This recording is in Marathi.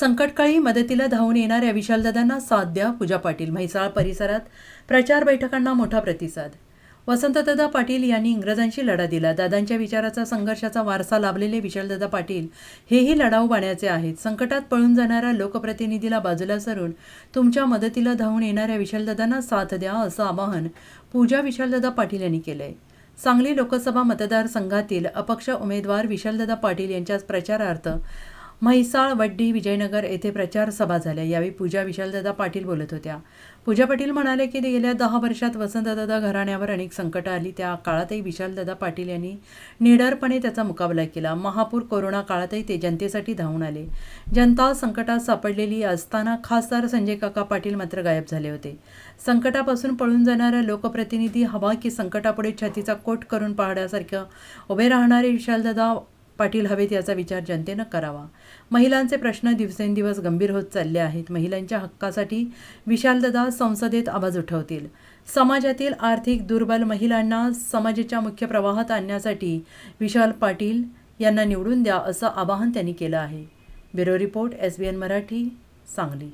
संकटकाळी मदतीला धावून येणाऱ्या विशालदादांना साथ द्या पूजा पाटील. म्हैसाळ परिसरात प्रचार बैठकांना मोठा प्रतिसाद. वसंतदादा पाटील यांनी इंग्रजांशी लढा दिला. दादांच्या विचाराचा संघर्षाचा वारसा लाभलेले विशालदादा पाटील हेही लढाऊ बाण्याचे आहेत. संकटात पळून जाणाऱ्या लोकप्रतिनिधीला बाजूला सरून तुमच्या मदतीला धावून येणाऱ्या विशालदादांना साथ द्या असं आवाहन पूजा विशालदादा पाटील यांनी केलंय. सांगली लोकसभा मतदारसंघातील अपक्ष उमेदवार विशालदादा पाटील यांच्या प्रचारार्थ म्हैसाळ वड्डी विजयनगर येथे प्रचार सभा झाल्या. यावेळी पूजा विशालदादा पाटील बोलत होत्या. पूजा पाटील म्हणाले की गेल्या दहा वर्षात वसंतदादा घराण्यावर अनेक संकटं आली. त्या काळातही विशालदादा पाटील यांनी निडरपणे त्याचा मुकाबला केला. महापूर कोरोना काळातही ते जनतेसाठी धावून आले. जनता संकटात सापडलेली असताना खासदार संजय काका पाटील मात्र गायब झाले होते. संकटापासून पळून जाणारा लोकप्रतिनिधी हवा की संकटापुढे छातीचा कोट करून पाहण्यासारखं उभे राहणारे विशालदादा पाटील हवेत याचा विचार जनतेनं करावा. महिलांचे प्रश्न दिवसेंदिवस गंभीर होत चालले आहेत. महिलांच्या हक्कासाठी विशालदादा संसदेत आवाज उठवतील. समाजातील आर्थिक दुर्बल महिलांना समाजाच्या मुख्य प्रवाहात आणण्यासाठी विशाल पाटील यांना निवडून द्या असं आवाहन त्यांनी केलं आहे. Bureau report S B N Marathi Sangli.